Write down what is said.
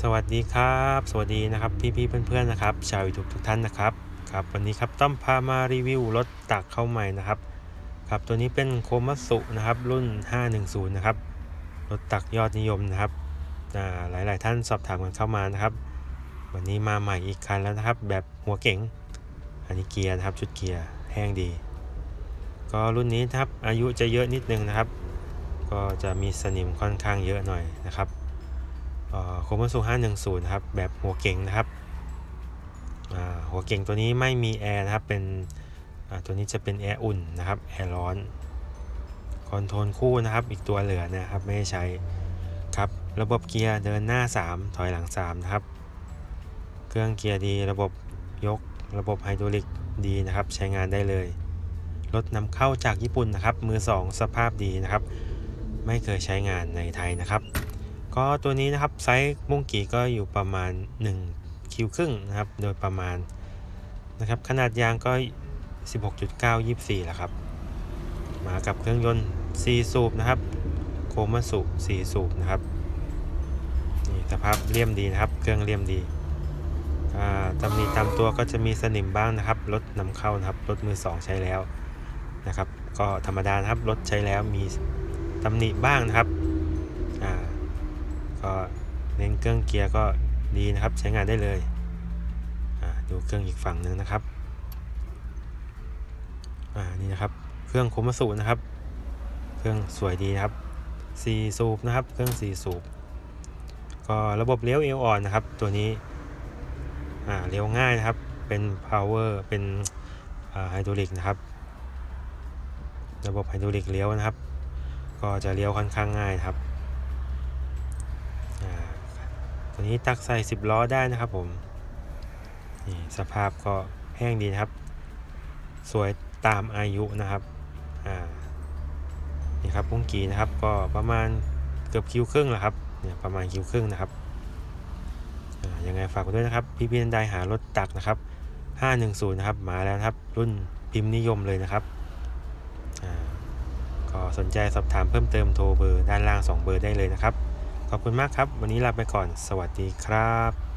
สวัสดีครับ สวัสดีนะครับพี่ๆเพื่อนๆนะครับ ชาวยูทูบทุกท่านนะครับครับวันนี้ครับต้อมพามารีวิวรถตักเข้าใหม่นะครับครับตัวนี้เป็นโคมัสุนะครับรุ่น 510 นะครับรถตักยอดนิยมนะครับอ่าหลายๆท่านสอบถามกันเข้ามานะครับ วันนี้มาใหม่อีกคันแล้วนะครับ แบบหัวเก๋งอันนี้เกียร์นะครับชุดเกียร์แห้งดี ก็รุ่นนี้นะครับอายุจะเยอะนิดนึงนะครับ ก็จะมีสนิมค่อนข้างเยอะหน่อยนะครับ โคมสุ510นะครับแบบหัวเก่งนะครับหัวเก่งตัวนี้ไม่มีแอร์นะครับเป็นตัวนี้จะเป็นแอร์อุ่นนะครับแอร์ร้อนคอนโทรลคู่นะครับอีกตัวเหลือนะครับไม่ได้ใช้ครับระบบเกียร์เดินหน้า 3 ถอยหลัง3นะครับเครื่องเกียร์ดีระบบยกระบบไฮดรอลิกดีนะครับใช้งานได้เลยรถนำเข้าจากญี่ปุ่นนะครับมือ 2 สภาพดีนะครับ ไม่เคยใช้งานในไทยนะครับ ก็ตัวนี้นะครับไซส์มุ้งกี่ก็อยู่ประมาณ 1 คิวครึ่งนะครับ โดยประมาณนะครับ ขนาดยางก็ 16.9 24แหละครับ มากับเครื่องยนต์ 4 สูบนะครับ โคมาสุ4สูบนะครับนี่สภาพเลี่ยมดีนะครับ เครื่องเลี่ยมดีตำหนิตามตัวก็จะมีสนิมบ้างนะครับ รถนำเข้านะครับ รถมือ 2 ใช้แล้วนะครับ ก็ธรรมดานะครับ รถใช้แล้วมีตำหนิบ้างนะครับ ก็เน้นเครื่องเกียร์ก็ดีนะครับใช้งานได้เลยดูเครื่องอีกฝั่งหนึ่งนะครับอ่านี่นะครับเครื่องโคมสุนะครับ เครื่องสวยดีนะครับ4สูบนะครับ เครื่อง4สูบก็ระบบเลี้ยวเอวอ่อนนะครับ ตัวนี้อ่าเลี้ยวง่ายนะครับ เป็น power เป็นไฮดรอลิกนะครับ ระบบไฮดรอลิกเลี้ยวนะครับ ก็จะเลี้ยวค่อนข้างง่ายครับ อ่า ตัวนี้ตักใส่ 10 ล้อได้นะครับผมนี่สภาพก็แห้งดีนะครับ สวยตามอายุนะครับอ่านี่ครับพุ้งกีนะครับก็ประมาณเกือบคิวครึ่งแหละครับเนี่ยประมาณคิวครึ่งนะครับอ่ายังไงฝากด้วยนะครับพี่พี่นันไดหารถตักนะครับ 510 นะครับมาแล้วครับ รุ่นพิมพ์นิยมเลยนะครับอ่าก็สนใจสอบถามเพิ่มเติมโทรเบอร์ด้านล่าง 2 เบอร์ได้เลยนะครับ ขอบคุณมากครับ วันนี้ลาไปก่อน สวัสดีครับ